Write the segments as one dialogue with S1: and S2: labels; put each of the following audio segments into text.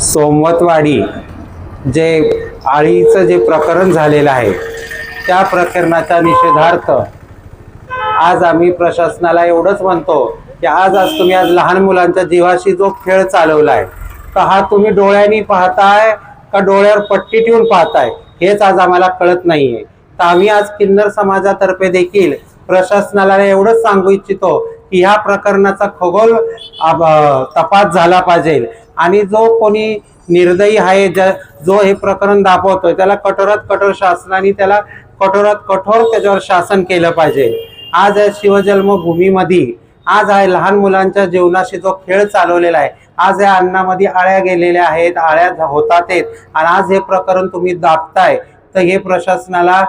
S1: सोमवतवाडी जे आळीचं जे प्रकरण झालेलं आहे त्या प्रकरणाच्या निषेधार्थ आज आम्ही प्रशासनाला एवढंच म्हणतो की आज आज तुम्ही आज लहान मुलांच्या जीवाशी जो खेळ चालवलाय तर हा तुम्ही डोळ्यांनी पाहताय का डोळ्यावर पट्टी ठेवून पाहताय? हेच आज आम्हाला कळत नाहीये. तर आम्ही आज किन्नर समाजातर्फे देखील प्रशासनाला एवढंच सांगू इच्छितो की ह्या प्रकरणाचा खगोल अब- तपास झाला पाहिजे. आणि जो कोणी निर्दयी आहे जो हे प्रकरण दाखवतोय त्याला कठोरात कठोर शासनाने त्याला कठोरात कठोर त्याच्यावर शासन केलं पाहिजे. आज या शिवजन्मभूमीमध्ये आज आहे लहान मुलांच्या जीवनाशी जो खेळ चालवलेला आहे आज या अन्नामध्ये आळ्या गेलेल्या आहेत आळ्या होतात आहेत. आणि आज हे प्रकरण तुम्ही दाबताय तर हे प्रशासनाला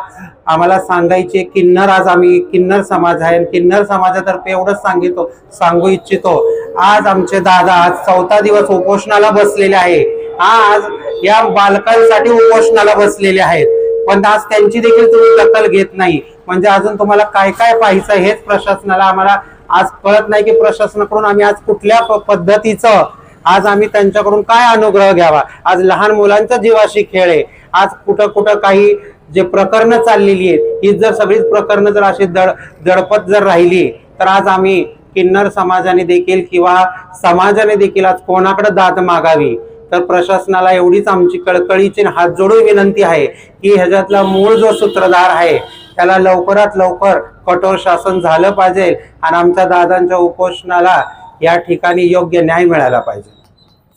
S1: आम्हाला सांगायचे किन्नर आज आम्ही किन्नर समाज आहे आणि किन्नर समाजातर्फे एवढंच सांगितो सांगू इच्छितो. आज आमचे दादा आज चौथा दिवस उपोषणाला बसलेले आहे आज या बालकांसाठी उपोषणाला बसलेले आहेत. पण आज त्यांची देखील तुम्ही दखल घेत नाही. म्हणजे अजून तुम्हाला काय काय पाहायचं हेच प्रशासनाला आम्हाला आज कळत नाही की प्रशासनाकडून आम्ही आज कुठल्या पद्धतीचं आज आम्ही त्यांच्याकडून काय अनुग्रह घ्यावा? आज लहान मुलांच्या जीवाशी खेळ आहे. आज कुठं कुठं काही जे प्रकरणं चाललेली आहेत ही जर सगळीच प्रकरणं जर अशी दड दडपत जर राहिली तर आज आम्ही किन्नर समाजाने देखील किंवा समाजाने देखील आज कोणाकडे दाद मागावी? तर प्रशासनाला एवढीच आमची कळकळीची हात जोडून विनंती आहे की ह्याच्यातला मूळ जो सूत्रधार आहे त्याला लवकरात लवकर कठोर शासन झालं पाहिजे आणि आमच्या दादांच्या उपोषणाला या ठिकाणी योग्य न्याय मिळाला पाहिजे.